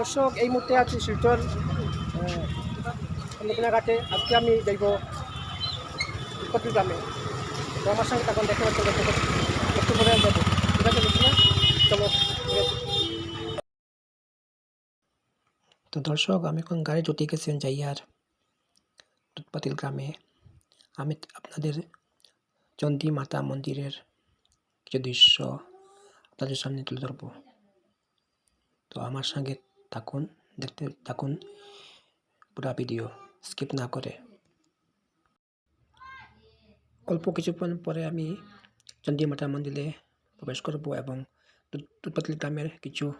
দর্শক, এই মুহূর্তে আছি শিলচর ঘাটে আজকে আমি দেখব উৎপত্তি গ্রামে। তো আমার সঙ্গে তখন দেখতে পাচ্ছেন একটু যাব ঠিক আছে চলো তো দর্শক, আমি এখন গাড়ি জুটি গেছেন যাইয়ার দুধপাতিল গ্রামে। আমি আপনাদের চণ্ডী মাতা মন্দিরের কিছু দৃশ্য আপনাদের সামনে তুলে ধরবো। তো আমার সঙ্গে থাকুন, দেখতে থাকুন। পুরা ভিডিও স্কিপ না করে। অল্প কিছুক্ষণ পরে আমি চণ্ডী মাতা মন্দিরে প্রবেশ করব এবং দুধ- গ্রামের কিছু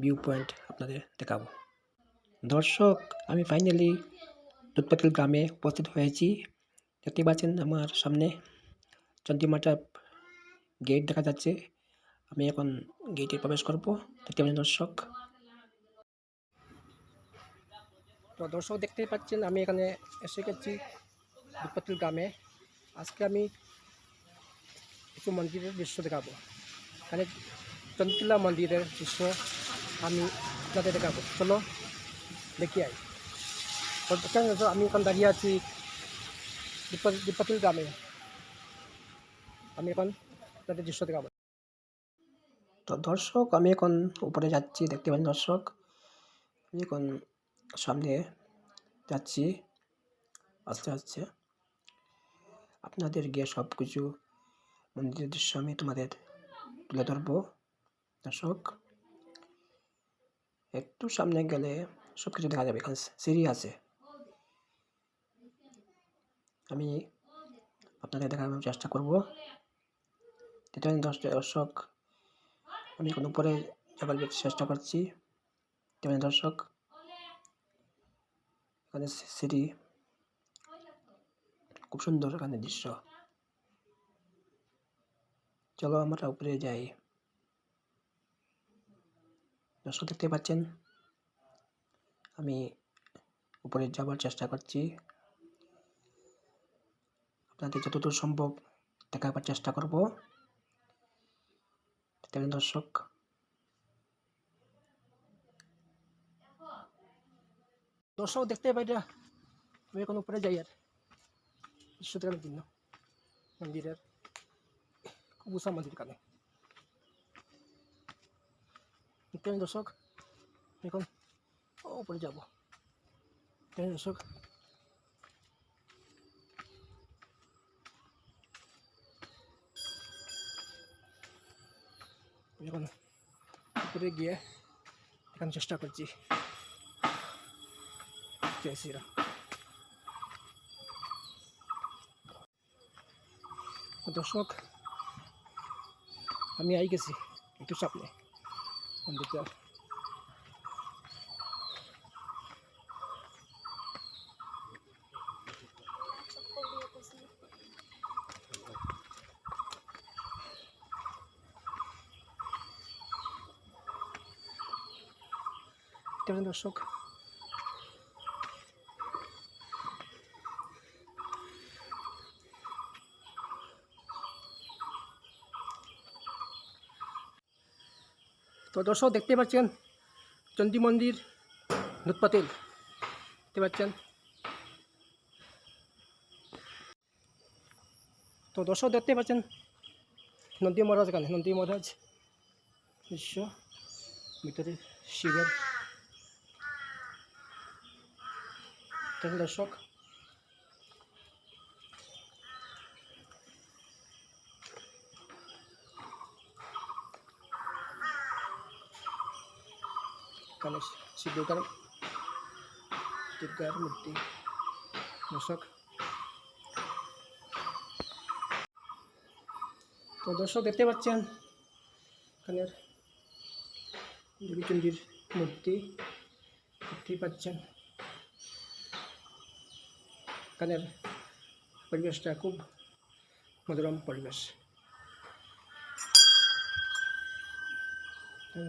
ভিউ পয়েন্ট আপনাদের দেখাবো। দর্শক, আমি ফাইনালি দুধপাতিল গ্রামে উপস্থিত হয়েছি। দেখতে পাচ্ছেন আমার সামনে চন্দ্রিমাটা গেট দেখা যাচ্ছে। আমি এখন গেটে প্রবেশ করব। দেখতে পাচ্ছেন দর্শক তো দর্শক দেখতেই পাচ্ছেন, আমি এখানে এসে গেছি দুধপাতিল গ্রামে। আজকে আমি কিছু মন্দিরের দৃশ্য দেখাবো। এখানে চন্দ্রিলা মন্দিরের দৃশ্য আমি আপনাদের দেখাবো। চলো, দেখি আই। আমি এখন দাঁড়িয়ে আছি দুধপাতিল গ্রামে। আমি এখন আপনাদের দৃশ্য দেখাবো। তো দর্শক, আমি এখন উপরে যাচ্ছি, দেখতে পাচ্ছেন দর্শক? আমি এখন সামনে যাচ্ছি, আস্তে আস্তে। আপনাদের গিয়ে সব কিছু মন্দিরের দৃশ্য আমি তোমাদের তুলে ধরবো। দর্শক, একটু সামনে গেলে সব কিছু দেখা যাবে, এখানে সিঁড়ি আছে। আমি আপনাদের দেখানোর চেষ্টা করব। এটা দশ দর্শক, আমি এখন উপরে যাবার চেষ্টা করছি। দর্শক এখানে সি- সিঁড়ি খুব সুন্দর এখানে দৃশ্য। চলো আমরা উপরে যাই। দর্শক দেখতে পাচ্ছেন? আমি উপরে যাবার চেষ্টা করছি। আপনাদের যতদূর সম্ভব দেখাবার চেষ্টা করব। দর্শক? দর্শক দেখতে পাই আমি এখন উপরে যাই আর। দেখানোর জন্য মন্দিরের উঁচা মন্দির কানে। দেখতে দর্শক এখন উপরে যাব। দেখতে দর্শক এখন উপরে গিয়ে এখন চেষ্টা করছি। জয় শ্রীরাম দর্শক আমি আই গেছি একটু সামনে মন্দিরটা কেমন দর্শক তো দর্শক দেখতে পাচ্ছেন চণ্ডী মন্দির দুধপাতিল দেখতে পাচ্ছেন। তো দর্শক দেখতে পাচ্ছেন, নন্দী মহারাজ এখানে, নন্দী মহারাজ। দৃশ্য ভিতরে শিবের। দর্শক এখানে তো দর্শক, দেখতে পাচ্ছেন এখানের দেবীচণ্ডীর মূর্তি। দেখতেই পাচ্ছেন এখানের পরিবেশটা খুব মনোরম পরিবেশ।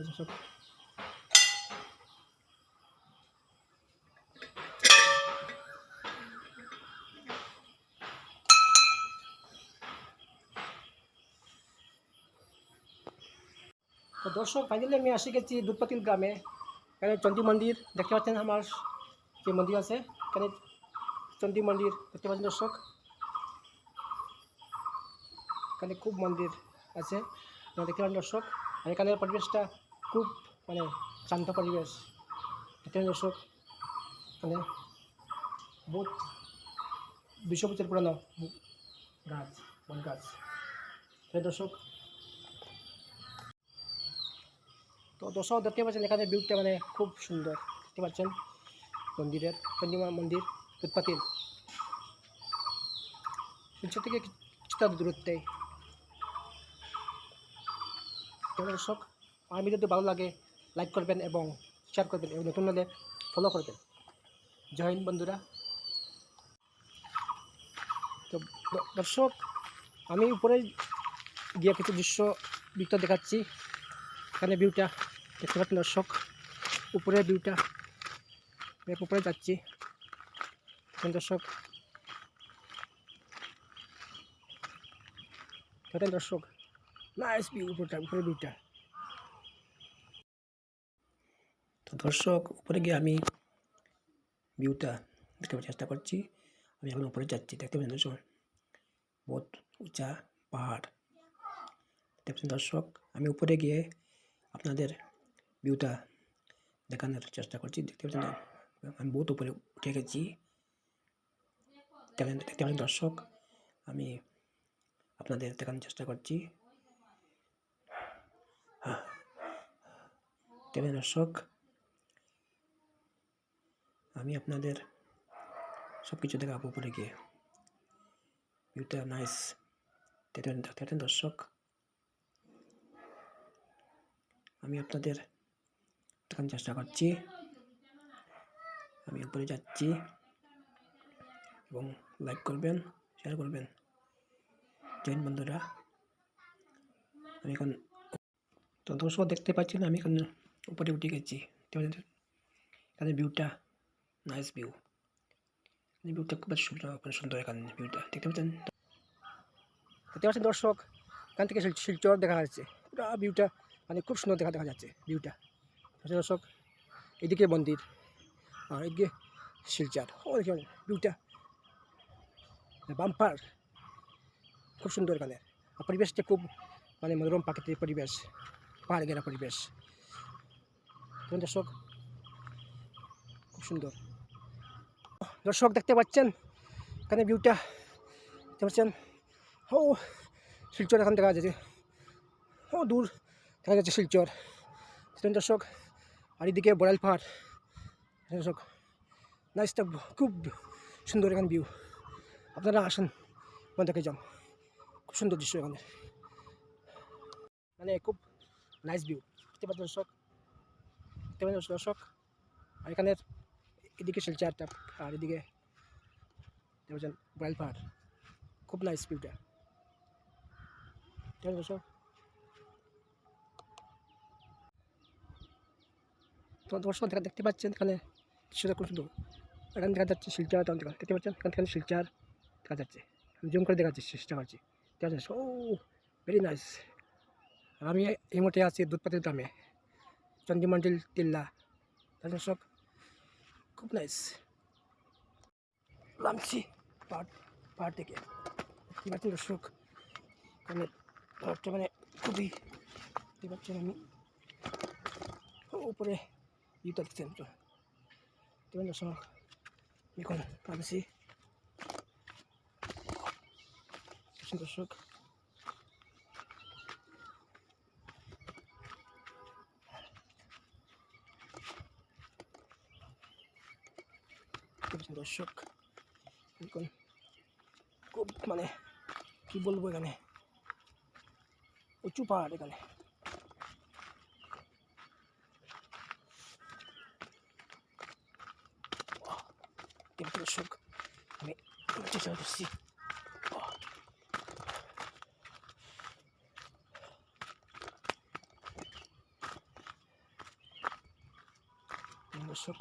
দর্শক তো দর্শক ফাইনালি আমি আসি গেছি দুধপাতিল গ্রামে। এখানে চণ্ডী মন্দির দেখতে পাচ্ছেন আমার, যে মন্দির আছে। এখানে চণ্ডী মন্দির দেখতে পাচ্ছেন দর্শক। এখানে খুব মন্দির আছে। দেখতে পাচ্ছেন দর্শক। আর এখানের পরিবেশটা খুব মানে শান্ত পরিবেশ। দেখতে পাচ্ছেন দর্শক, এখানে বহুত দুশো বছর পুরানো গাছ বন গাছ দর্শক তো দর্শক দেখতে পাচ্ছেন, এখানে ভিউটা মানে খুব সুন্দর। দেখতে পাচ্ছেন মন্দিরের চন্ডিমা মন্দির, উৎপাতিল। সূর্য থেকে কিছুটা দূরত্বে। দর্শক ভিডিও যদি ভালো লাগে লাইক করবেন এবং শেয়ার করবেন এবং নতুন হলে ফলো করবেন। জয় হিন্দ বন্ধুরা। তো দর্শক, আমি উপরে গিয়ে কিছু দৃশ্য ভিউটা দেখাচ্ছি। এখানে ভিউটা দেখতে পাচ্ছেন দর্শক, উপরে ভিউটা আমি উপরে যাচ্ছি। দর্শক। দেখেন দর্শক নাইস ভিউ উপরটা, উপরে ভিউটা তো দর্শক, উপরে গিয়ে আমি ভিউটা দেখার চেষ্টা করছি। আমি এখন উপরে যাচ্ছি, দেখতে পাচ্ছেন দর্শক? বহুত উঁচা পাহাড়। দেখতে পাচ্ছেন দর্শক, আমি উপরে গিয়ে আপনাদের ভিউটা দেখানোর চেষ্টা করছি। দেখতে পাচ্ছেন? আমি বহুত উপরে উঠে গেছি। দেখতে দর্শক, আমি আপনাদের দেখানোর চেষ্টা করছি। হ্যাঁ। দর্শক, আমি আপনাদের সব কিছু দেখাবো উপরে গিয়ে। ভিউটা নাইস। দেখতে দর্শক, আমি আপনাদের দেখানোর চেষ্টা করছি। আমি উপরে যাচ্ছি এবং লাইক করবেন শেয়ার করবেন। জয়েন বন্ধুরা, আমি এখন তো দর্শক দেখতে পাচ্ছেন আমি এখন উপরে উঠে গেছি। এখানে ভিউটা নাইস ভিউ ভিউটা খুব সুন্দর সুন্দর এখানে ভিউটা দেখতে পাচ্ছেন? দেখতে পাচ্ছেন দর্শক? এখান থেকে শিলচর দেখা যাচ্ছে। পুরো ভিউটা মানে খুব সুন্দর দেখা দেখা যাচ্ছে ভিউটা আচ্ছা দর্শক, এদিকে মন্দির আর এদিকে শিলচর। ও দেখুন ভিউটা বাম্পার। খুব সুন্দর এখানে। আর পরিবেশটা খুব মানে মনোরম প্রাকৃতিক পরিবেশ, পাহাড় ঘেরা পরিবেশ। দর্শক, খুব সুন্দর। দর্শক, দেখতে পাচ্ছেন? এখানে ভিউটা দেখতে পাচ্ছেন? ও, শিলচর এখান দেখা যাচ্ছে। ও, দূর দেখা যাচ্ছে শিলচর। দর্শক আর এদিকে বড়াইল পাহাড়। এখানে দর্শক নাইসটা খুব সুন্দর এখানে ভিউ আপনারা আসেন ওখান দেখে যান। খুব সুন্দর দৃশ্য এখানে। মানে খুব নাইস ভিউ দেখতে পাচ্ছেন দর্শক? দেখতে পাচ্ছেন দর্শক আর এখানে এদিকে শিলচারটা আর এদিকে দেখতে পাচ্ছেন বড়াইল পাহাড়। খুব নাইস ভিউটা দর্শক? দর্শক দেখা দেখতে পাচ্ছেন এখানে খুব সুন্দর। এখানে দেখা যাচ্ছে শিলচার, তখন দেখা দেখতে পাচ্ছেন? এখান থেকে শিলচার দেখা যাচ্ছে। আমি জুম করে দেখাচ্ছি চেষ্টা করছি। দেখা যাচ্ছে, ও ভেরি নাইস আর আমি এই মুহূর্তে আছি দুধপাতির গ্রামে চন্ডিমন্ডিল টিল্লা তাহলে দর্শক, খুব নাইস নামছি পাহাড় পাহাড় থেকে। দেখতে পাচ্ছেন দর্শক মানে পাহাড়টা মানে খুবই, দেখতে পাচ্ছেন আমি। উপরে ভিউটা দেখছেন তো দেখবেন দর্শক এখন নামছি দেখছেন দর্শক। দেখছেন দর্শক, এখন খুব মানে কি বলব এখানে? উঁচু পাহাড় এখানে দেখতে দর্শক আমি চেষ্টা করছি দর্শক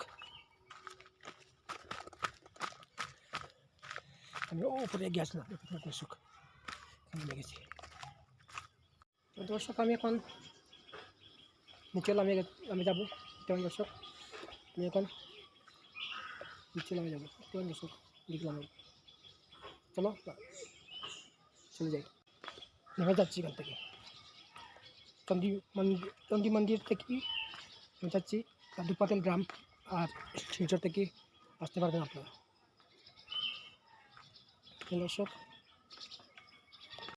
আমি উপরে এগিয়ে আসলাম দর্শক আমি তো দর্শক আমি এখন নিচে আমি আমি যাব পারেন দর্শক আমি এখন নিচে নামে যাব পারেন দর্শক দেখলাম আমি। চলো চলে যাই নেমে যাচ্ছি এখান থেকে চন্ডী মন্দির চন্ডী মন্দির থেকে আমি যাচ্ছি দুপাতেল গ্রাম আর শিলচর থেকে আসতে পারবেন আপনারা দর্শক